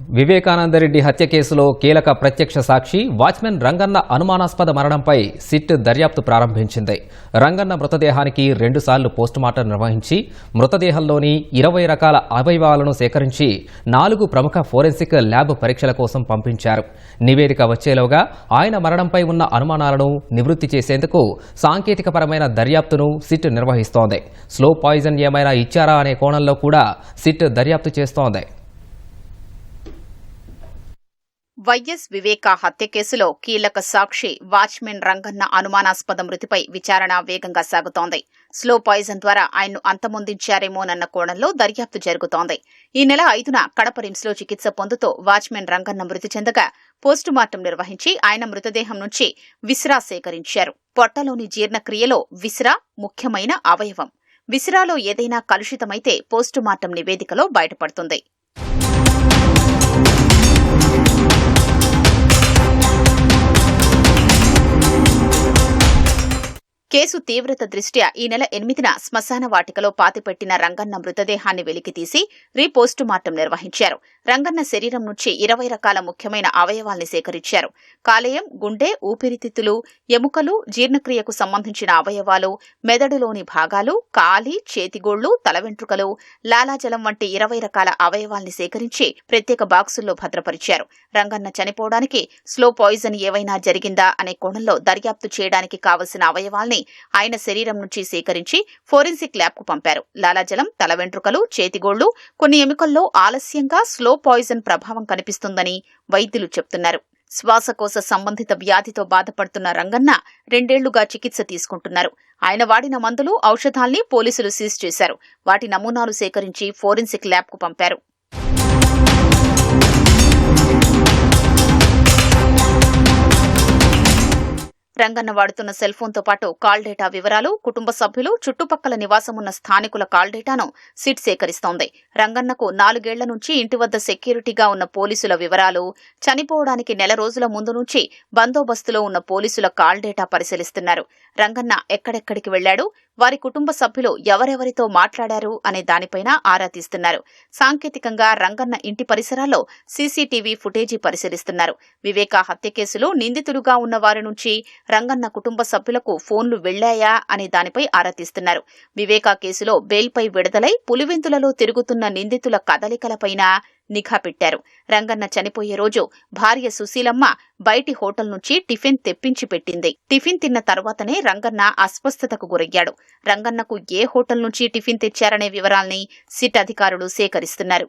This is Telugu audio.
వివేకానందరెడ్డి హత్య కేసులో కీలక ప్రత్యక్ష సాక్షి వాచ్మెన్ రంగన్న అనుమానాస్పద మరణంపై సిట్ దర్యాప్తు ప్రారంభించింది. రంగన్న మృతదేహానికి రెండుసార్లు పోస్టుమార్టం నిర్వహించి మృతదేహంలోని ఇరవై రకాల అవయవాలను సేకరించి నాలుగు ప్రముఖ ఫోరెన్సిక్ ల్యాబ్ పరీక్షల కోసం పంపించారు. నివేదిక వచ్చేలోగా ఆయన మరణంపై ఉన్న అనుమానాలను నివృత్తి చేసేందుకు సాంకేతికపరమైన దర్యాప్తును సిట్ నిర్వహిస్తోంది. స్లో పాయిజన్ ఏమైనా ఇచ్చారా అనే కోణంలో కూడా సిట్ దర్యాప్తు చేస్తోంది. వైఎస్ వివేక హత్య కేసులో కీలక సాక్షి వాచ్మెన్ రంగన్న అనుమానాస్పద మృతిపై విచారణ వేగంగా సాగుతోంది. స్లో పాయిజన్ ద్వారా ఆయన్ను అంతమొందించారేమోనన్న కోణంలో దర్యాప్తు జరుగుతోంది. ఈ నెల ఐదున కడప రిమ్స్లో చికిత్స పొందుతూ వాచ్మెన్ రంగన్న మృతి చెందగా పోస్టుమార్టం నిర్వహించి ఆయన మృతదేహం నుంచి విసిరా సేకరించారు. పొట్టలోని జీర్ణక్రియలో విసిరా ముఖ్యమైన అవయవం. విసిరాలో ఏదైనా కలుషితమైతే పోస్టుమార్టం నివేదికలో బయటపడుతుంది. కేసు తీవ్రత దృష్ట్యా ఈ నెల ఎనిమిదిన శ్మశాన వాటికలో పాతిపెట్టిన రంగన్న మృతదేహాన్ని వెలికితీసి రీపోస్టుమార్టం నిర్వహించారు. రంగన్న శరీరం నుంచి ఇరవై రకాల ముఖ్యమైన అవయవాల్ని సేకరించారు. కాలేయం గుండె ఊపిరితిత్తులు ఎముకలు జీర్ణక్రియకు సంబంధించిన అవయవాలు మెదడులోని భాగాలు కాలి చేతిగోళ్ళు తల వెంట్రుకలు లాలాజలం వంటి ఇరవై రకాల అవయవాల్ని సేకరించి ప్రత్యేక బాక్సుల్లో భద్రపరిచారు. రంగన్న చనిపోవడానికి స్లో పాయిజన్ ఏవైనా జరిగిందా అనే కోణంలో దర్యాప్తు చేయడానికి కావలసిన అవయవాల్ని ఆయన శరీరం నుంచి సేకరించి ఫోరెన్సిక్ ల్యాబ్కు పంపారు. లాలాజలం తల వెంట్రుకలు చేతిగోళ్ళు కొన్ని ఎముకల్లో ఆలస్యంగా స్లో పాయిజన్ ప్రభావం కనిపిస్తుందని వైద్యులు చెప్తున్నారు. శ్వాసకోశ సంబంధిత వ్యాధితో బాధపడుతున్న రంగన్న రెండేళ్ళుగా చికిత్స తీసుకుంటున్నారు. ఆయన వాడిన మందులు ఔషధాల్ని పోలీసులు సీజ్ చేశారు. వాటి నమూనాలు సేకరించి ఫోరెన్సిక్ ల్యాబ్కు పంపారు. రంగన్న వాడుతున్న సెల్ఫోన్తో పాటు కాల్ డేటా వివరాలు కుటుంబ సభ్యులు చుట్టుపక్కల నివాసమున్న స్థానికుల కాల్ డేటాను సిట్ సేకరిస్తోంది. రంగన్నకు నాలుగేళ్ళ నుంచి ఇంటి వద్ద సెక్యూరిటీగా ఉన్న పోలీసుల వివరాలు చనిపోవడానికి నెల రోజుల ముందు నుంచి బందోబస్తులో ఉన్న పోలీసుల కాల్ డేటా పరిశీలిస్తున్నారు. రంగన్న ఎక్కడెక్కడికి వెళ్ళాడు వారి కుటుంబ సభ్యులు ఎవరెవరితో మాట్లాడారు అనే దానిపైన ఆరా తీస్తున్నారు. సాంకేతికంగా రంగన్న ఇంటి పరిసరాల్లో సీసీటీవీ ఫుటేజీ పరిశీలిస్తున్నారు. వివేకా హత్య కేసులో నిందితులుగా ఉన్న వారి నుంచి రంగన్న కుటుంబ సభ్యులకు ఫోన్లు వెళ్ళాయా అనే దానిపై ఆరా తీస్తున్నారు. వివేకా కేసులో బెయిల్పై విడుదలై పులివెందులలో తిరుగుతున్న నిందితుల కదలికలపైన నిఘా పెట్టారు. రంగన్న చనిపోయే రోజు భార్య సుశీలమ్మ బయటి హోటల్ నుంచి టిఫిన్ తెప్పించి పెట్టింది. టిఫిన్ తిన్న తర్వాతనే రంగన్న అస్వస్థతకు గురయ్యాడు. రంగన్నకు ఏ హోటల్ నుంచి టిఫిన్ తెచ్చారనే వివరాల్ని సిట్ అధికారులు సేకరిస్తున్నారు.